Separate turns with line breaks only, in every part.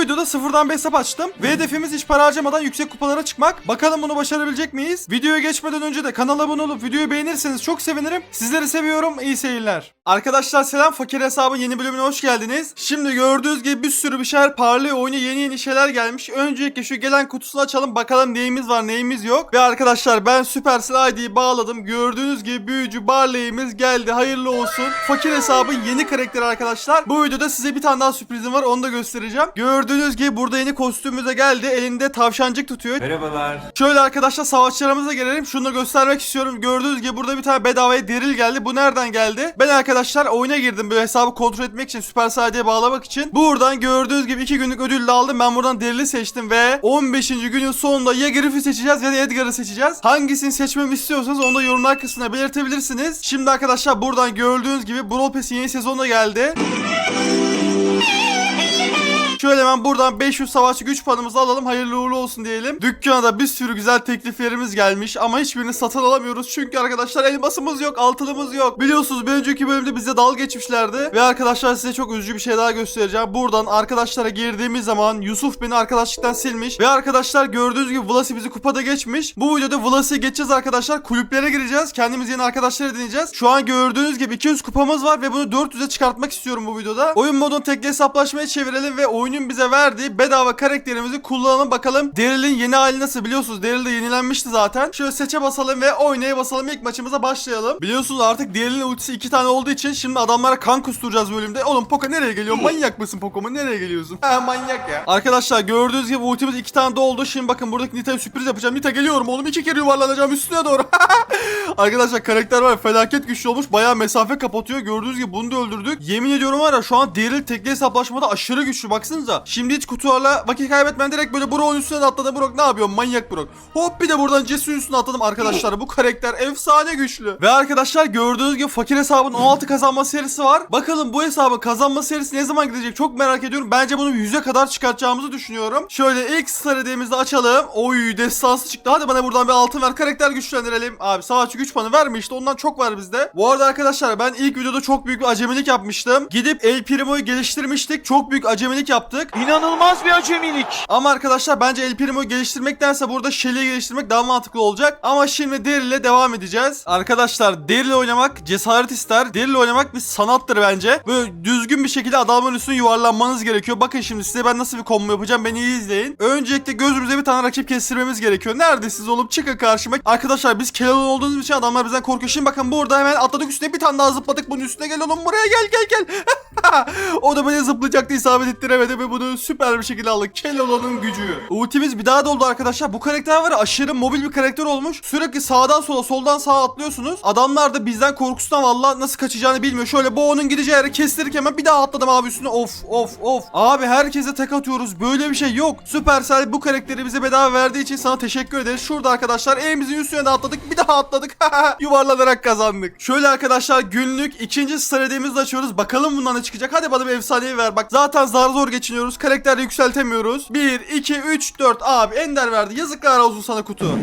videoda sıfırdan bir hesap açtım. Ve hedefimiz hiç para harcamadan yüksek kupalara çıkmak. Bakalım bunu başarabilecek miyiz? Videoya geçmeden önce de kanala abone olup videoyu beğenirseniz çok sevinirim. Sizleri seviyorum. İyi seyirler. Arkadaşlar selam. Fakir hesabın yeni bölümüne hoş geldiniz. Şimdi gördüğünüz gibi bir sürü bir şeyler parlıyor. Oyuna yeni yeni şeyler gelmiş. Öncelikle şu gelen kutusunu açalım. Bakalım neyimiz var neyimiz yok. Ve arkadaşlar ben Supercell ID'yi bağladım. Gördüğünüz gibi büyücü Barley'imiz geldi. Hayırlı olsun. Fakir hesabın yeni karakteri arkadaşlar. Bu videoda size bir tane daha sürprizim var. Onu da göstereceğim. Gördüğünüz gibi burada yeni kostümümüz de geldi. Elinde tavşancık tutuyor.
Merhabalar.
Şöyle arkadaşlar savaşçılarımıza gelelim. Şunu da göstermek istiyorum. Gördüğünüz gibi burada bir tane bedavaya deril geldi. Bu nereden geldi? Ben arkadaşlar oyuna girdim. Böyle hesabı kontrol etmek için Süper Sade'ye bağlamak için. Buradan gördüğünüz gibi 2 günlük ödül de aldım. Ben buradan derili seçtim ve 15. günün sonunda ya Griff'i seçeceğiz ya da Edgar'ı seçeceğiz. Hangisini seçmemi istiyorsanız onu da yorumlar kısmına belirtebilirsiniz. Şimdi arkadaşlar buradan gördüğünüz gibi Brawl Pass'in yeni sezonu da geldi. Şöyle hemen buradan 500 savaşçı güç puanımızı alalım. Hayırlı uğurlu olsun diyelim. Dükkana da bir sürü güzel tekliflerimiz gelmiş ama hiçbirini satın alamıyoruz. Çünkü arkadaşlar elmasımız yok, altınımız yok. Biliyorsunuz bir önceki bölümde bize dal geçmişlerdi. Ve arkadaşlar size çok üzücü bir şey daha göstereceğim. Buradan arkadaşlara girdiğimiz zaman Yusuf beni arkadaşlıktan silmiş. Ve arkadaşlar gördüğünüz gibi Vlasi bizi kupada geçmiş. Bu videoda Vlasi'ye geçeceğiz arkadaşlar. Kulüplere gireceğiz. Kendimiz yeni arkadaşlar edineceğiz. Şu an gördüğünüz gibi 200 kupamız var ve bunu 400'e çıkartmak istiyorum bu videoda. Oyun modunu tekli hesaplaşmaya çevirelim ve oyunun bize verdiği bedava karakterimizi kullanalım bakalım. Daryl'in yeni hali nasıl biliyorsunuz. Daryl de yenilenmişti zaten. Şöyle seçe basalım ve oynaya basalım. İlk maçımıza başlayalım. Biliyorsunuz artık Daryl'in ultisi iki tane olduğu için şimdi adamlara kan kusturacağız bölümde. Oğlum Poco nereye geliyor? Manyak mısın Poco'ma? Nereye geliyorsun? Ha manyak ya. Arkadaşlar gördüğünüz gibi ultimiz iki tane doldu. Şimdi bakın buradaki Nita'ya sürpriz yapacağım. Nita geliyorum oğlum. iki kere yuvarlanacağım üstüne doğru. Arkadaşlar karakter var felaket güçlü olmuş. Bayağı mesafe kapatıyor. Gördüğünüz gibi bunu da öldürdük. Yemin ediyorum var ya şu an Daryl tekli hesaplaşmada aşırı güçlü. Baksanıza. Şimdi hiç kutularla vakit kaybetmeden direkt böyle Brock'un üstüne de atladı. Brock ne yapıyor? Manyak Brock. Hop bir de buradan Jesse'nin üstüne atladım arkadaşlar. Bu karakter efsane güçlü. Ve arkadaşlar gördüğünüz gibi fakir hesabın 16 kazanma serisi var. Bakalım bu hesabın kazanma serisi ne zaman gidecek? Çok merak ediyorum. Bence bunu 100'e kadar çıkartacağımızı düşünüyorum. Şöyle ilk star açalım. Oy destansı çıktı. Hadi bana buradan bir altın ver. Karakter güçlendirelim. Abi savaşçı güç puanı verme işte. Ondan çok var bizde. Bu arada arkadaşlar ben ilk videoda çok büyük bir acemilik yapmıştım. Gidip El Primo'yu geliştirmiştik. Çok büyük acemilik yaptık.
İnanılmaz bir acemilik.
Ama arkadaşlar bence El Primo'yu geliştirmektense burada Shelly'i geliştirmek daha mantıklı olacak. Ama şimdi Daryl ile devam edeceğiz. Arkadaşlar Daryl oynamak cesaret ister. Daryl oynamak bir sanattır bence. Böyle düzgün bir şekilde adamın üstüne yuvarlanmanız gerekiyor. Bakın şimdi size ben nasıl bir combo yapacağım beni iyi izleyin. Öncelikle gözümüze bir tane rakip kestirmemiz gerekiyor. Neredesiniz oğlum çıkın karşıma. Arkadaşlar biz Keloğlan olduğumuz için adamlar bizden korkuyor. Şimdi bakın burada hemen atladık üstüne bir tane daha zıpladık. Bunun üstüne gel oğlum buraya gel gel gel. o da beni zıplayacaktı isabet ettiremedi ve bunu süper bir şekilde aldık. Keloğlan'ın gücü. Ultimiz bir daha doldu arkadaşlar. Bu karakter var ya aşırı mobil bir karakter olmuş. Sürekli sağdan sola soldan sağa atlıyorsunuz. Adamlar da bizden korkusundan valla nasıl kaçacağını bilmiyor. Şöyle Bo'nun gideceği yere kestirirken hemen bir daha atladım abi üstüne. Of of of. Abi herkese tek atıyoruz. Böyle bir şey yok. Supercell bu karakteri bize bedava verdiği için sana teşekkür ederiz. Şurada arkadaşlar elimizin üstüne de atladık. Bir daha atladık. Yuvarlanarak kazandık. Şöyle arkadaşlar günlük ikinci de açıyoruz. Bakalım bundan ne çıkacak. Hadi bana bir efsanevi ver. Bak zaten zar zor geçiniyoruz. Karakter yükseltemiyoruz. 1, 2, 3, 4. Abi Ender verdi. Yazıklar olsun sana kutu.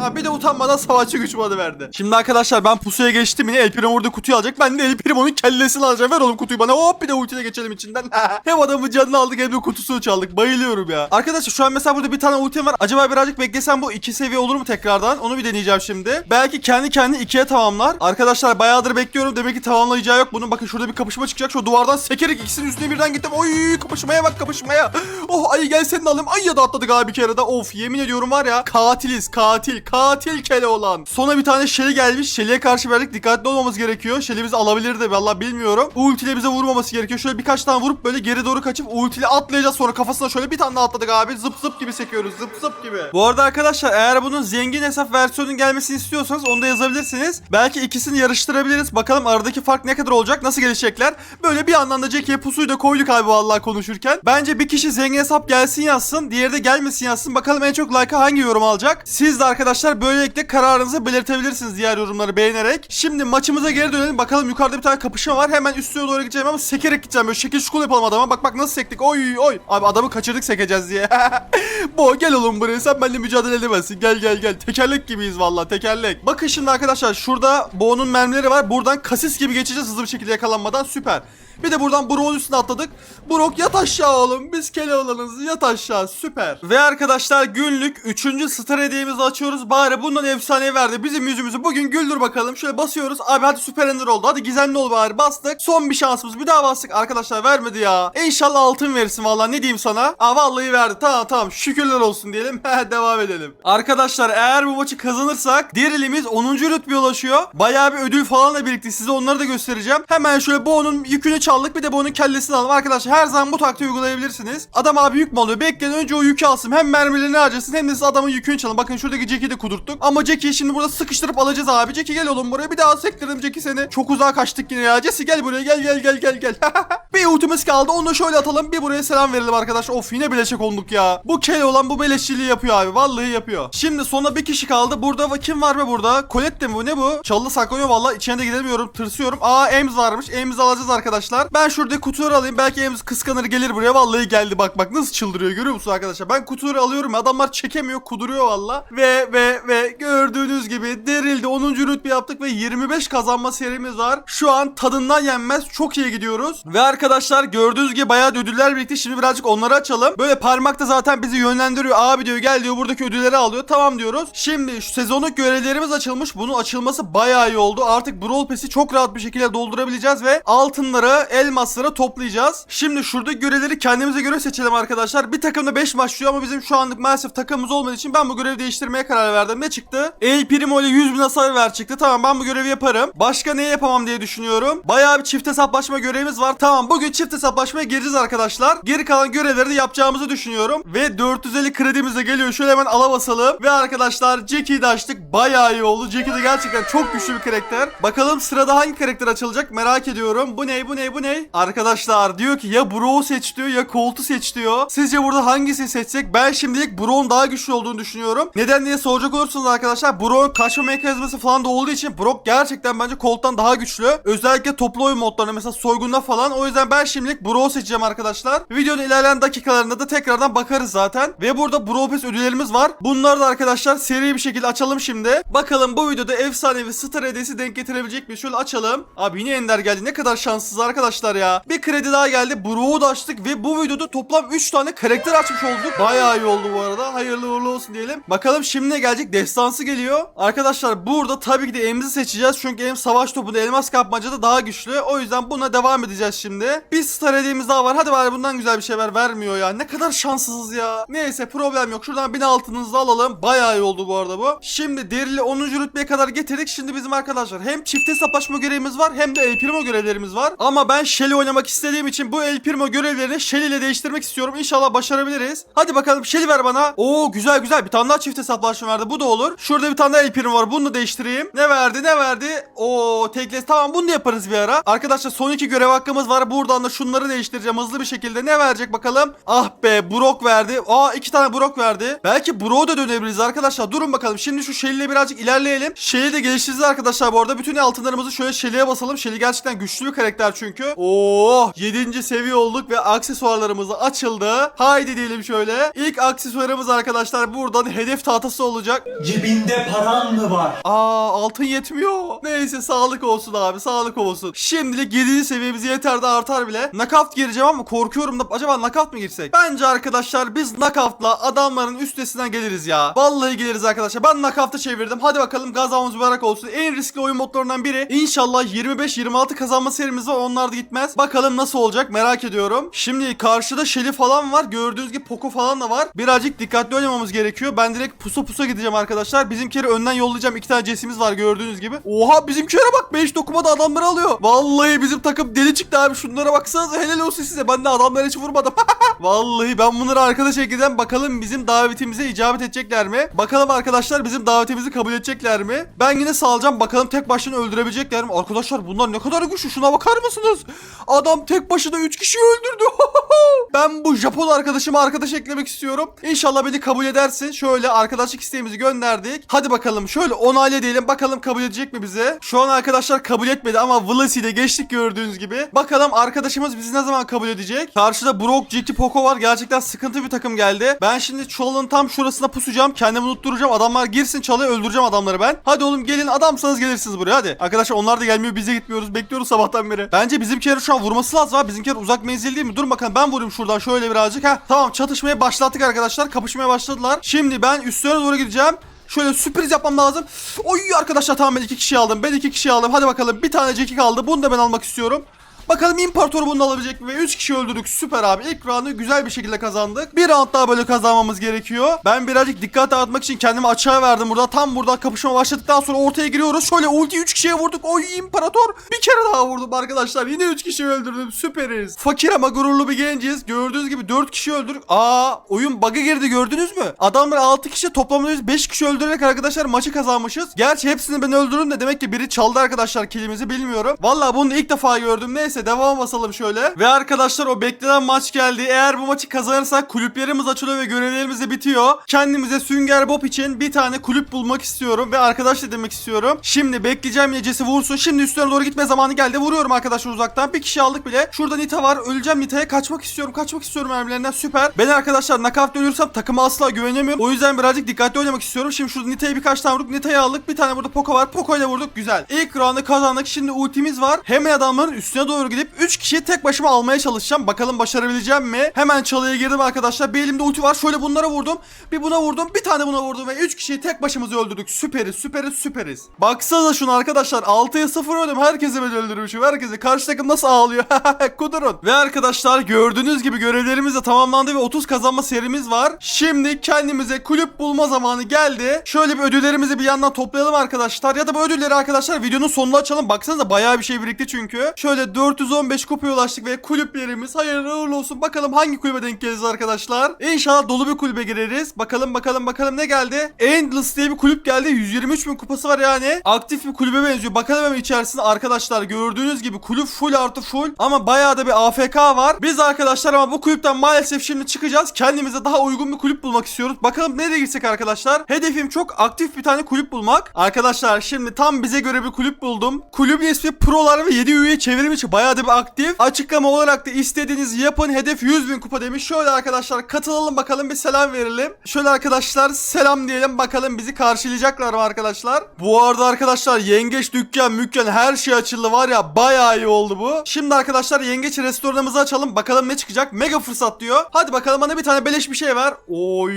Ha bir de utanmadan savaşçı güç modu verdi. Şimdi arkadaşlar ben pusuya geçtim yine El Primo orada kutuyu alacak. Ben de El Primo'nun kellesini alacağım. Ver oğlum kutuyu bana. Hop bir de ultiyle geçelim içinden. hem adamın canını aldık hem de kutusunu çaldık. Bayılıyorum ya. Arkadaşlar şu an mesela burada bir tane ultim var. Acaba birazcık beklesem bu iki seviye olur mu tekrardan? Onu bir deneyeceğim şimdi. Belki kendi kendini ikiye tamamlar. Arkadaşlar bayağıdır bekliyorum. Demek ki tamamlayacağı yok. Bunun bakın şurada bir kapışma çıkacak. Şu duvardan sekerek ikisinin üstüne birden gittim. Oy kapışmaya bak kapışmaya. Oh ayı gel seni de alayım. Ay ya da atladık abi bir kere de. Of yemin ediyorum var ya. Katiliz katil. Katil kele olan. Sonra bir tane Shelly gelmiş. Shelly'e karşı verdik. Dikkatli olmamız gerekiyor. Shelly bizi alabilirdi. Vallahi bilmiyorum. Ultiyle bize vurmaması gerekiyor. Şöyle birkaç tane vurup böyle geri doğru kaçıp ultiyle atlayacağız. Sonra kafasına şöyle bir tane daha atladık abi. Zıp zıp gibi sekiyoruz. Zıp zıp gibi. Bu arada arkadaşlar eğer bunun zengin hesap versiyonunun gelmesini istiyorsanız onu da yazabilirsiniz. Belki ikisini yarıştırabiliriz. Bakalım aradaki fark ne kadar olacak? Nasıl gelişecekler? Böyle bir yandan da Jackie'ye pusuyu da koyduk abi vallahi konuşurken. Bence bir kişi zengin hesap gelsin yazsın. Diğeri de gelmesin yazsın. Bakalım en çok like'a hangi yorum alacak? Siz de arkadaşlar böylelikle kararınızı belirtebilirsiniz diğer yorumları beğenerek. Şimdi maçımıza geri dönelim. Bakalım yukarıda bir tane kapışma var. Hemen üstüne doğru gideceğim ama sekerek gideceğim. Böyle şekil şukul yapalım adama. Bak bak nasıl sektik. Oy oy. Abi adamı kaçırdık sekeceğiz diye. Bo gel oğlum buraya. Sen benimle mücadele edemezsin. Gel gel gel. Tekerlek gibiyiz vallahi tekerlek. Bakın şimdi arkadaşlar şurada Bo'nun mermileri var. Buradan kasis gibi geçeceğiz hızlı bir şekilde yakalanmadan. Süper. Bir de buradan Brock'un üstüne atladık. Brock yat aşağı oğlum. Biz Keloğlan'ız yat aşağı süper. Ve arkadaşlar günlük 3. star hediyemizi açıyoruz. Bari bundan efsane verdi. Bizim yüzümüzü bugün güldür bakalım. Şöyle basıyoruz. Abi hadi süper ender oldu. Hadi gizemli ol bari bastık. Son bir şansımız bir daha bastık. Arkadaşlar vermedi ya. İnşallah altın verirsin vallahi ne diyeyim sana. Aa vallahi verdi. Tamam tamam şükürler olsun diyelim. Devam edelim. Arkadaşlar eğer bu maçı kazanırsak dirilimiz 10. rütbeye ulaşıyor. Bayağı bir ödül falanla birlikte size onları da göstereceğim. Hemen şöyle bu onun yükünü çaldık bir de bu onun kellesini alalım. Arkadaşlar her zaman bu taktiği uygulayabilirsiniz. Adam abi yük mü alıyor? Bekleyin önce o yükü alsın. Hem mermilerini harcasın hem de siz adamın yükünü çalın. Bakın şuradaki Jack'i de kudurttuk. Ama Jack'i şimdi burada sıkıştırıp alacağız abi. Jack'i gel oğlum buraya. Bir daha sektirdim Jack'i seni. Çok uzağa kaçtık yine ya. Jesse gel buraya gel gel gel gel gel. bir ultimiz kaldı. Onu da şöyle atalım. Bir buraya selam verelim arkadaşlar. Of yine bileşek olduk ya. Bu Kelly olan bu beleşçiliği yapıyor abi. Vallahi yapıyor. Şimdi sonunda bir kişi kaldı. Burada kim var be burada? Colette mi bu? Ne bu? Çaldı saklanıyor vallahi. İçine de gidemiyorum. Tırsıyorum. Aa Ems varmış. Ems'i alacağız arkadaşlar. Ben şurada kutuları alayım. Belki Ems kıskanır gelir buraya. Vallahi geldi. Bak bak nasıl çıldırıyor. Görüyor musun arkadaşlar? Ben kutuları alıyorum. Adamlar çekemiyor. Kuduruyor valla. Ve ve ve gördüğünüz gibi derildi. 10. rütbe yaptık ve 25 kazanma serimiz var. Şu an tadından yenmez. Çok iyi gidiyoruz. Ve arkadaşlar gördüğünüz gibi bayağı ödüller birlikte. Şimdi birazcık onları açalım. Böyle parmakta zaten bizi yönlendiriyor. Abi diyor gel diyor buradaki ödülleri alıyor. Tamam diyoruz. Şimdi şu sezonluk görevlerimiz açılmış. Bunun açılması bayağı iyi oldu. Artık Brawl Pass'i çok rahat bir şekilde doldurabileceğiz ve altınları, elmasları toplayacağız. Şimdi şurada görevleri kendimize göre seçelim arkadaşlar. Bir takımda 5 başlıyor ama bizim şu anlık maalesef takımımız olmadığı için ben bu görevi değiştirmeye karar verdim. Ne çıktı? El Primo ile 100 bin hasar ver çıktı. Tamam ben bu görevi yaparım. Başka ne yapamam diye düşünüyorum. Bayağı bir çift hesaplaşma görevimiz var. Tamam bugün çift hesaplaşmaya gireceğiz arkadaşlar. Geri kalan görevleri de yapacağımızı düşünüyorum. Ve 450 kredimiz de geliyor. Şöyle hemen ala basalım. Ve arkadaşlar Jackie'yi de açtık. Bayağı iyi oldu. Jackie de gerçekten çok güçlü bir karakter. Bakalım sırada hangi karakter açılacak merak ediyorum. Bu ne bu ne bu ne? Arkadaşlar diyor ki ya Bro seç diyor ya Colt'u seç diyor. Sizce burada hangisini seçsek? Ben şimdilik Brock'un daha güçlü olduğunu düşünüyorum. Neden diye soracak olursanız arkadaşlar Brock'un kaçma mekanizması falan da olduğu için Brock gerçekten bence Colt'tan daha güçlü. Özellikle toplu oyun modlarında mesela soygunda falan. O yüzden ben şimdilik Brock'u seçeceğim arkadaşlar. Videonun ilerleyen dakikalarında da tekrardan bakarız zaten. Ve burada Brawl Pass ödüllerimiz var. Bunları da arkadaşlar seri bir şekilde açalım şimdi. Bakalım bu videoda efsanevi star hediyesi denk getirebilecek miyiz? Şöyle açalım. Abi yine Ender geldi. Ne kadar şanssız arkadaşlar ya. Bir kredi daha geldi. Bro'u da açtık ve bu videoda toplam 3 tane karakter açmış olduk. Bayağı iyi oldu bu arada. Hayırlı uğurlu olsun diyelim. Bakalım şimdi ne gelecek? Destansı geliyor. Arkadaşlar burada tabii ki de Ems'i seçeceğiz. Çünkü Em savaş topunda elmas kapmacada daha güçlü. O yüzden buna devam edeceğiz şimdi. Bir star hediyemiz daha var. Hadi bari bundan güzel bir şey ver. Vermiyor ya. Ne kadar şanssızız ya. Neyse problem yok. Şuradan 1000 altınınızı alalım. Bayağı iyi oldu bu arada bu. Şimdi derili 10. rütbeye kadar getirdik. Şimdi bizim arkadaşlar hem çift hesaplaşma görevimiz var hem de El Primo görevlerimiz var. Ama ben Shelly oynamak istediğim için bu El Primo görevlerini Shelly ile değiştirmek istiyorum. İnşallah başarabiliriz. Hadi bakalım Shelly ver bana. Oo güzel güzel. Bir tane daha çift hesaplaşma verdi. Bu da olur. Şurada bir tane daha El Primo var. Bunu da değiştireyim. Ne verdi ne verdi? Oo tekles. Tamam bunu da yaparız bir ara. Arkadaşlar son iki görev hakkımız var. Buradan da şunları değiştireceğim hızlı bir şekilde. Ne verecek bakalım? Ah be Brock verdi. Aa iki tane Brock verdi. Belki Brock'a da dönebiliriz arkadaşlar. Durun bakalım. Şimdi şu Shelly ile birazcık ilerleyelim. Shelly'i de geliştireceğiz arkadaşlar bu arada. Bütün altınlarımızı şöyle Shelly'e basalım. Shelly gerçekten güçlü bir karakter çünkü. Oo 7. seviye olduk ve aksesuarlarımız açıldı. Haydi diyelim şöyle. İlk aksesuarımız arkadaşlar buradan hedef tahtası olacak.
Cebinde paran mı var?
Aa altın yetmiyor. Neyse sağlık olsun abi sağlık olsun. Şimdilik 7. seviyemiz yeter de artar bile. Knockout gireceğim ama korkuyorum da acaba knockout mı girsek? Bence arkadaşlar biz knockout'la adamların üstesinden geliriz ya. Vallahi geliriz arkadaşlar. Ben knockout'a çevirdim. Hadi bakalım gazamız mübarek olsun. En riskli oyun modlarından biri. İnşallah 25-26 kazanma serimiz var. Onlar da gitmez. Bakalım nasıl olacak merak ediyorum. Şimdi karşıda Shelly falan var. Gördüğünüz gibi Poco falan da var. Birazcık dikkatli oynamamız gerekiyor. Ben direkt pusu pusa gideceğim arkadaşlar. Bizimkileri önden yollayacağım. İki tane cesimiz var gördüğünüz gibi. Oha bizimkilere bak. 5 dokumada adamları alıyor. Vallahi bizim takım deli çıktı abi. Şunlara baksanıza helal olsun size. Ben de adamlara hiç vurmadım. Vallahi ben bunları arkadaş ekledim. Bakalım bizim davetimize icabet edecekler mi? Bakalım arkadaşlar bizim davetimizi kabul edecekler mi? Ben yine salacağım. Bakalım tek başına öldürebilecekler mi? Arkadaşlar bunlar ne kadar güçlü. Şuna bakar mısınız? Adam tek başına 3 kişi öldürdü. ben bu Japon arkadaşımı arkadaş eklemek istiyorum. İnşallah beni kabul edersin. Şöyle arkadaşlık isteğimizi gönderdik. Hadi bakalım şöyle onayla diyelim. Bakalım kabul edecek mi bizi? Şu an arkadaşlar kabul etmedi ama Vlasi ile geçtik gördüğünüz gibi. Bakalım arkadaşımız bizi ne zaman kabul edecek? Karşıda Brock, Jackie, Poco var. Gerçekten sıkıntı bir takım geldi. Ben şimdi çuvalın tam şurasına pusacağım. Kendimi unutturacağım. Adamlar girsin çalıya öldüreceğim adamları ben. Hadi oğlum gelin adamsanız gelirsiniz buraya hadi. Arkadaşlar onlar da gelmiyor biz de gitmiyoruz. Bekliyoruz sabahtan beri. Bence Bence bizimkilerin şu an vurması lazım abi. Bizimkiler uzak menzil değil mi? Dur bakalım ben vurayım şuradan şöyle birazcık. Heh tamam çatışmaya başlattık arkadaşlar. Kapışmaya başladılar. Şimdi ben üstlerine doğru gideceğim. Şöyle sürpriz yapmam lazım. Oy arkadaşlar tamam ben iki kişi aldım. Ben iki kişi aldım. Hadi bakalım bir tane Jackie kaldı. Bunu da ben almak istiyorum. Bakalım İmparator bunu alabilecek mi? Ve 3 kişi öldürdük. Süper abi. İlk roundu güzel bir şekilde kazandık. Bir round daha böyle kazanmamız gerekiyor. Ben birazcık dikkat dağıtmak için kendimi açığa verdim burada. Tam burada kapışma başladıktan sonra ortaya giriyoruz. Şöyle ulti 3 kişiye vurduk. Oy İmparator. Bir kere daha vurdum arkadaşlar. Yine 3 kişi öldürdüm. Süperiz. Fakir ama gururlu bir genciz. Gördüğünüz gibi 4 kişi öldürdük. Aa oyun bug'a girdi gördünüz mü? Adamlar 6 kişi toplamda biz 5 kişi öldürerek arkadaşlar maçı kazanmışız. Gerçi hepsini ben öldürdüm de demek ki biri çaldı arkadaşlar kilimizi bilmiyorum. Valla bunu ilk defa gördüm. Neyse devam basalım şöyle. Ve arkadaşlar o beklenen maç geldi. Eğer bu maçı kazanırsak kulüplerimiz açılıyor ve görevlerimiz de bitiyor. Kendimize Sünger Bob için bir tane kulüp bulmak istiyorum ve arkadaş da demek istiyorum. Şimdi bekleyeceğim Yecesi vursun. Şimdi üstlerine doğru gitme zamanı geldi. Vuruyorum arkadaşlar uzaktan. Bir kişi aldık bile. Şurada Nita var. Öleceğim Nita'ya. Kaçmak istiyorum. Kaçmak istiyorum mermilerinden. Süper. Ben arkadaşlar knockout ölürsem takıma asla güvenemiyorum. O yüzden birazcık dikkatli oynamak istiyorum. Şimdi şurada Nita'ya birkaç tane vurduk. Nita'yı aldık. Bir tane burada Poco var. Poco ile vurduk. Güzel. İlk roundu kazandık. Şimdi ultimiz var. Hemen adamların üstüne doğru gidip 3 kişiyi tek başıma almaya çalışacağım. Bakalım başarabileceğim mi? Hemen çalıya girdim arkadaşlar. Bir elimde ulti var. Şöyle bunlara vurdum. Bir buna vurdum. Bir tane buna vurdum ve 3 kişiyi tek başımıza öldürdük. Süperiz, süperiz, süperiz. Baksanıza şunu arkadaşlar. 6'ya 0 öldüm. Herkese ben öldürmüşüm. Herkese. Karşı takım nasıl ağlıyor? Kudurun. Ve arkadaşlar gördüğünüz gibi görevlerimiz de tamamlandı ve 30 kazanma serimiz var. Şimdi kendimize kulüp bulma zamanı geldi. Şöyle bir ödüllerimizi bir yandan toplayalım arkadaşlar. Ya da bu ödülleri arkadaşlar videonun sonunda açalım. Baksanıza bayağı bir şey birikti çünkü. Şöyle 415 kupaya ulaştık ve kulüplerimiz hayırlı uğurlu olsun. Bakalım hangi kulübe denk geliriz arkadaşlar. İnşallah dolu bir kulübe gireriz. Bakalım bakalım bakalım ne geldi? Endless diye bir kulüp geldi. 123 bin kupası var yani. Aktif bir kulübe benziyor. Bakalım hemen içerisinde arkadaşlar gördüğünüz gibi kulüp full artı full. Ama bayağı da bir AFK var. Biz arkadaşlar ama bu kulüpten maalesef şimdi çıkacağız. Kendimize daha uygun bir kulüp bulmak istiyoruz. Bakalım nereye gitsek arkadaşlar. Hedefim çok aktif bir tane kulüp bulmak. Arkadaşlar şimdi tam bize göre bir kulüp buldum. Kulübün ismi Prolar ve 7 üye çevrim içi bayağı bir aktif. Açıklama olarak da istediğinizi yapın. Hedef 100 bin kupa demiş. Şöyle arkadaşlar katılalım bakalım bir selam verelim. Şöyle arkadaşlar selam diyelim bakalım bizi karşılayacaklar mı arkadaşlar. Bu arada arkadaşlar yengeç dükkan mükkan her şey açıldı var ya bayağı iyi oldu bu. Şimdi arkadaşlar yengeç restoranımızı açalım. Bakalım ne çıkacak. Mega fırsat diyor. Hadi bakalım bana bir tane beleş bir şey ver. Oy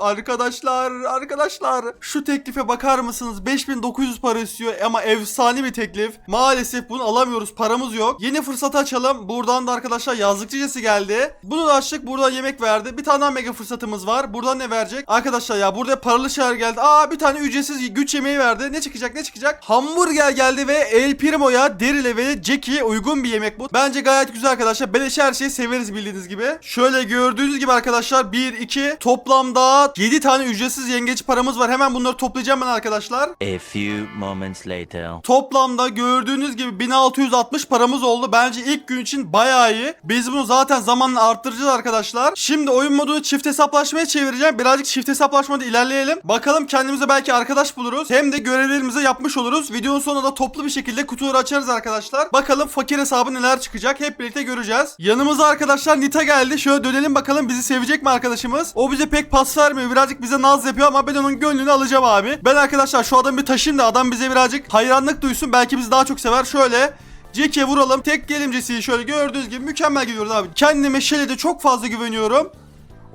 arkadaşlar arkadaşlar. Şu teklife bakar mısınız? 5900 para istiyor ama efsane bir teklif. Maalesef bunu alamıyoruz. Paramız yok. Yeni fırsatı açalım. Buradan da arkadaşlar yazlıkçı cesi geldi. Bunu da açtık. Buradan yemek verdi. Bir tane daha mega fırsatımız var. Buradan ne verecek? Arkadaşlar ya burada paralı şeyler geldi. Aa bir tane ücretsiz güç yemeği verdi. Ne çıkacak ne çıkacak? Hamburger geldi ve El Primo'ya Daryl ve Jackie'ye uygun bir yemek bu. Bence gayet güzel arkadaşlar. Beleş her şeyi severiz bildiğiniz gibi. Şöyle gördüğünüz gibi arkadaşlar 1 2 toplamda 7 tane ücretsiz yengeç paramız var. Hemen bunları toplayacağım ben arkadaşlar.
A few moments later.
Toplamda gördüğünüz gibi 1660 paramız oldu. Bence ilk gün için bayağı iyi. Biz bunu zaten zamanla arttıracağız arkadaşlar. Şimdi oyun modunu çift hesaplaşmaya çevireceğim. Birazcık çift hesaplaşmada ilerleyelim. Bakalım kendimize belki arkadaş buluruz. Hem de görevlerimizi yapmış oluruz. Videonun sonunda da toplu bir şekilde kutuları açarız arkadaşlar. Bakalım fakir hesabı neler çıkacak. Hep birlikte göreceğiz. Yanımıza arkadaşlar Nita geldi. Şöyle dönelim bakalım bizi sevecek mi arkadaşımız? O bize pek pas vermiyor. Birazcık bize naz yapıyor ama ben onun gönlünü alacağım abi. Ben arkadaşlar şu adamı bir taşıyayım da adam bize birazcık hayranlık duysun. Belki bizi daha çok sever. Şöyle Jack'e vuralım. Tek gelimcesiyi şöyle gördüğünüz gibi mükemmel gidiyoruz abi. Kendime Shelly'de çok fazla güveniyorum.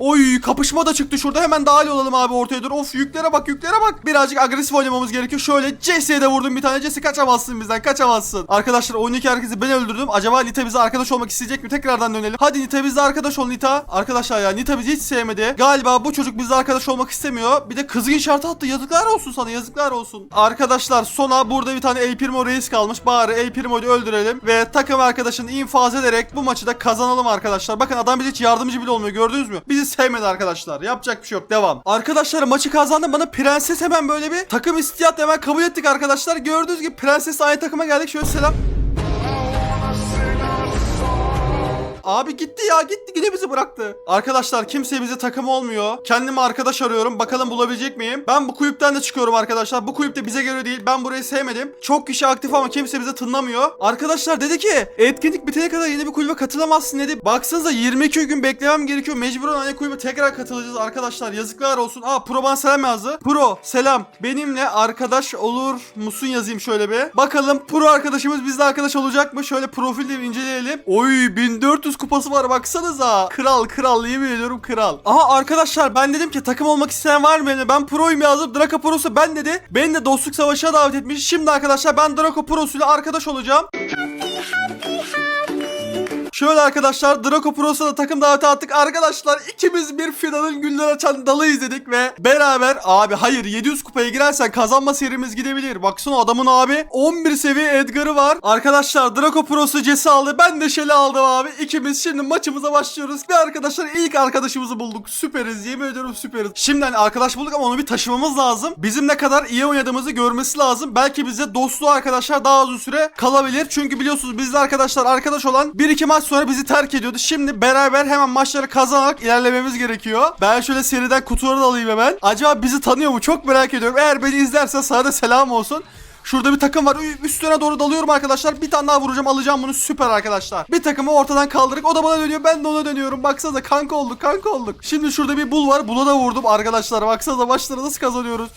Oy kapışma da çıktı şurada hemen dahil olalım abi ortaya dur. Of yüklere bak yüklere bak. Birazcık agresif oynamamız gerekiyor. Şöyle Jesse'ye de vurdum bir tane. Jesse kaçamazsın bizden kaçamazsın. Arkadaşlar oyundaki herkesi ben öldürdüm. Acaba Nita bize arkadaş olmak isteyecek mi? Tekrardan dönelim. Hadi Nita bizle arkadaş ol Nita. Arkadaşlar ya Nita bizi hiç sevmedi. Galiba bu çocuk bizle arkadaş olmak istemiyor. Bir de kızgın şartı attı. Yazıklar olsun sana yazıklar olsun. Arkadaşlar sona burada bir tane El Primo reis kalmış. Bari El Primo'yu öldürelim. Ve takım arkadaşını infaz ederek bu maçı da kazanalım arkadaşlar. Bakın adam bize hiç yardımcı bile olmuyor gördünüz mü? Bizi sevmedi arkadaşlar. Yapacak bir şey yok. Devam. Arkadaşlar maçı kazandım. Bana prenses hemen böyle bir takım istiyat hemen kabul ettik arkadaşlar. Gördüğünüz gibi prenses aynı takıma geldik. Şöyle selam. Abi gitti ya gitti yine bizi bıraktı. Arkadaşlar kimse bize takım olmuyor. Kendime arkadaş arıyorum. Bakalım bulabilecek miyim? Ben bu kulüpten de çıkıyorum arkadaşlar. Bu kulüp de bize göre değil. Ben burayı sevmedim. Çok kişi aktif ama kimse bize tınlamıyor. Arkadaşlar dedi ki etkinlik bitene kadar yeni bir kulübe katılamazsın dedi. Baksanıza 22 gün beklemem gerekiyor. Mecburen aynı kulübe tekrar katılacağız arkadaşlar. Yazıklar olsun. Aa Pro bana selam yazdı. Pro selam. Benimle arkadaş olur musun yazayım şöyle bir. Bakalım Pro arkadaşımız bizle arkadaş olacak mı? Şöyle profilde bir inceleyelim. Oy 1400 kupası var baksanıza. Kral kral yemin ediyorum kral. Aha arkadaşlar ben dedim ki takım olmak isteyen var mı? Ben Pro'yum yazdım. Draco Pro'su ben dedi. Beni de dostluk savaşına davet etmiş. Şimdi arkadaşlar ben Draco Pro'suyla arkadaş olacağım. Şöyle arkadaşlar Draco Pro'suna da takım daveti attık. Arkadaşlar ikimiz bir finalin güller açan dalı izledik ve beraber abi hayır 700 kupaya girersen kazanma serimiz gidebilir. Baksana adamın abi 11 seviye Edgar'ı var. Arkadaşlar Draco Pro'su Cesi aldı. Ben de Şeli aldım abi. İkimiz şimdi maçımıza başlıyoruz. Ve arkadaşlar ilk arkadaşımızı bulduk. Süperiz. Yemin ediyorum süperiz. Şimdi hani arkadaş bulduk ama onu bir taşımamız lazım. Bizim ne kadar iyi oynadığımızı görmesi lazım. Belki bize dostluğu arkadaşlar daha uzun süre kalabilir. Çünkü biliyorsunuz bizle arkadaşlar arkadaş olan 1-2 maç sonra bizi terk ediyordu. Şimdi beraber hemen maçları kazanarak ilerlememiz gerekiyor. Ben şöyle seriden kutuları da alayım hemen. Acaba bizi tanıyor mu? Çok merak ediyorum. Eğer beni izlerse sana da selam olsun. Şurada bir takım var. Üstüne doğru dalıyorum arkadaşlar. Bir tane daha vuracağım. Alacağım bunu. Süper arkadaşlar. Bir takımı ortadan kaldırdık. O da bana dönüyor. Ben de ona dönüyorum. Baksanıza kanka olduk. Kanka olduk. Şimdi şurada bir bul var. Bula da vurdum arkadaşlar. Baksanıza maçları nasıl kazanıyoruz.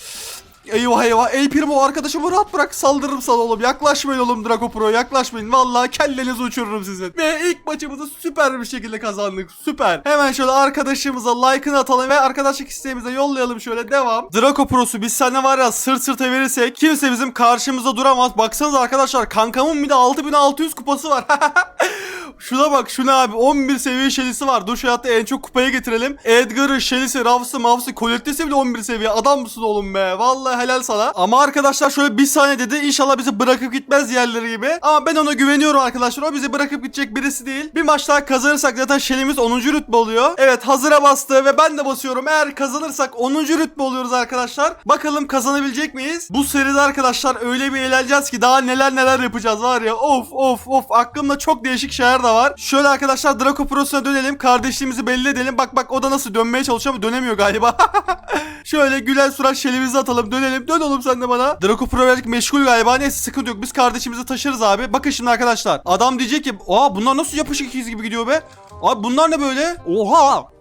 Eyvah eyvah. El Primo arkadaşımı rahat bırak. Saldırırım sana oğlum. Yaklaşmayın oğlum Draco Pro. Yaklaşmayın. Vallahi kellenizi uçururum sizin. Ve ilk maçımızı süper bir şekilde kazandık. Süper. Hemen şöyle arkadaşımıza like'ını atalım ve arkadaşlık isteğimize yollayalım şöyle. Devam. Draco Pro'su biz seninle var ya sırt sırta verirsek kimse bizim karşımıza duramaz. Baksanıza arkadaşlar kankamın bir de 6600 kupası var. Şuna bak şuna abi 11 seviye şelisi var. Dur şu hayatta en çok kupaya getirelim. Edgar'ı, şelisi, Ruffs'ı, Mavs'ı, Colette'si bile 11 seviye. Adam mısın oğlum be? Vallahi helal sana. Ama arkadaşlar şöyle bir saniye dedi. İnşallah bizi bırakıp gitmez diğerleri gibi. Ama ben ona güveniyorum arkadaşlar. O bizi bırakıp gidecek birisi değil. Bir maç daha kazanırsak zaten şelimiz 10. rütbe oluyor. Evet hazıra bastı ve ben de basıyorum. Eğer kazanırsak 10. rütbe oluyoruz arkadaşlar. Bakalım kazanabilecek miyiz? Bu seride arkadaşlar öyle bir eğleneceğiz ki daha neler neler yapacağız var ya. Of of of aklımda çok değişik şeyler de var. Şöyle arkadaşlar Draco Pro'suna dönelim. Kardeşliğimizi belli edelim. Bak bak o da nasıl dönmeye çalışıyor ama dönemiyor galiba. Şöyle gülen surat şelimizi atalım. Dönelim. Dön oğlum sen de bana. Draco Pro birazcık meşgul galiba. Neyse sıkıntı yok. Biz kardeşimizi taşırız abi. Bakın şimdi arkadaşlar. Adam diyecek ki aa bunlar nasıl yapışık ikiz gibi gidiyor be? Abi bunlar ne böyle? Oha!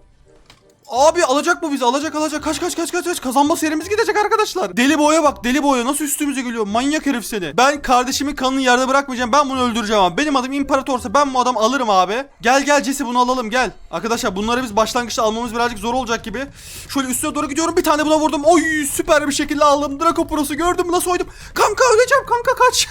Abi alacak bu bizi alacak alacak kaç kaç kaç kaç kaç kazanma serimiz gidecek arkadaşlar. Deli boya bak deli boya nasıl üstümüze geliyor manyak herif seni. Ben kardeşimin kanını yerde bırakmayacağım ben bunu öldüreceğim abi. Benim adım imparatorsa ben bu adam alırım abi. Gel gel Jesse bunu alalım gel. Arkadaşlar bunları biz başlangıçta almamız birazcık zor olacak gibi. Şöyle üstüne doğru gidiyorum bir tane buna vurdum. Oy süper bir şekilde aldım. Draco Pro'su gördün mü nasıl oydum. Kanka öleceğim kanka kaç.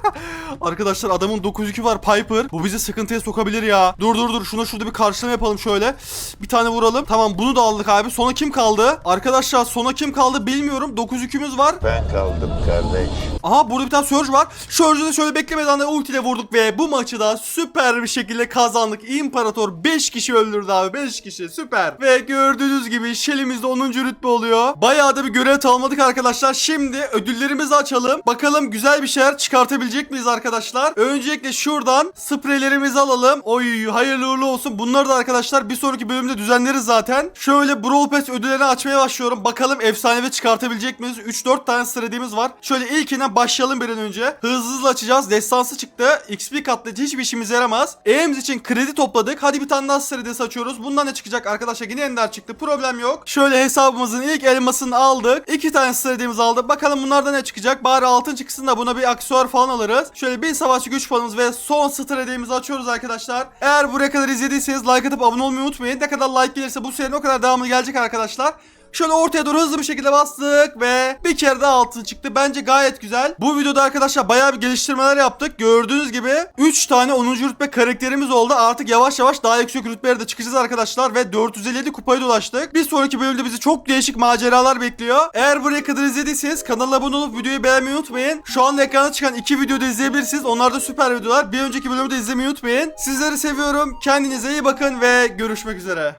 Arkadaşlar adamın 902 var Piper. Bu bizi sıkıntıya sokabilir ya. Dur dur dur şuna şurada bir karşılama yapalım şöyle. Bir tane vuralım. Tamam bunu da aldık abi. Sona kim kaldı? Arkadaşlar sona kim kaldı bilmiyorum. 902'miz var.
Ben kaldım kardeş.
Aha burada bir tane Surge var. Surge'ü de şöyle beklemeden de ultiyle vurduk ve bu maçı da süper bir şekilde kazandık. İmparator 5 kişi öldürdü abi 5 kişi süper. Ve gördüğünüz gibi Shell'imiz de 10. rütbe oluyor. Bayağı da bir görev tamamladık arkadaşlar. Şimdi ödüllerimizi açalım. Bakalım güzel bir şeyler çıkartabilecek miyiz arkadaşlar? Öncelikle şuradan spreylerimizi alalım. Oy hayırlı uğurlu olsun. Bunları da arkadaşlar bir sonraki bölümde düzenleriz zaten. Şöyle Brawl Pass ödüllerini açmaya başlıyorum. Bakalım efsanevi çıkartabilecek miyiz? 3-4 tane stratejimiz var. Şöyle ilkinden başlayalım bir an önce. Hızlı hızlı açacağız. Destansı çıktı. XP katlayıcı hiçbir işimize yaramaz. E'miz için kredi topladık. Hadi bir tane daha stratejisi açıyoruz. Bundan ne çıkacak arkadaşlar? Yine ender çıktı. Problem yok. Şöyle hesabımızın ilk elmasını aldık. İki tane stratejimiz aldık. Bakalım bunlardan ne çıkacak? Bari altın çıksın da buna bir aksesuar falan alırız. Şöyle bir savaşçı güç puanımız ve son stratejimizi açıyoruz arkadaşlar. Eğer buraya kadar izlediyseniz like atıp abone olmayı unutmayın. Ne kadar like gelirse bu serinin o kadar devamlı gelecek arkadaşlar. Şöyle ortaya doğru hızlı bir şekilde bastık ve bir kere daha altın çıktı. Bence gayet güzel. Bu videoda arkadaşlar bayağı bir geliştirmeler yaptık. Gördüğünüz gibi 3 tane 10. rütbe karakterimiz oldu. Artık yavaş yavaş daha yüksek rütbelere de çıkacağız arkadaşlar ve 457 kupayı dolaştık. Bir sonraki bölümde bizi çok değişik maceralar bekliyor. Eğer buraya kadar izlediyseniz kanala abone olup videoyu beğenmeyi unutmayın. Şu anda ekrana çıkan iki videoda izleyebilirsiniz. Onlar da süper videolar. Bir önceki bölümü de izlemeyi unutmayın. Sizleri seviyorum. Kendinize iyi bakın ve görüşmek üzere.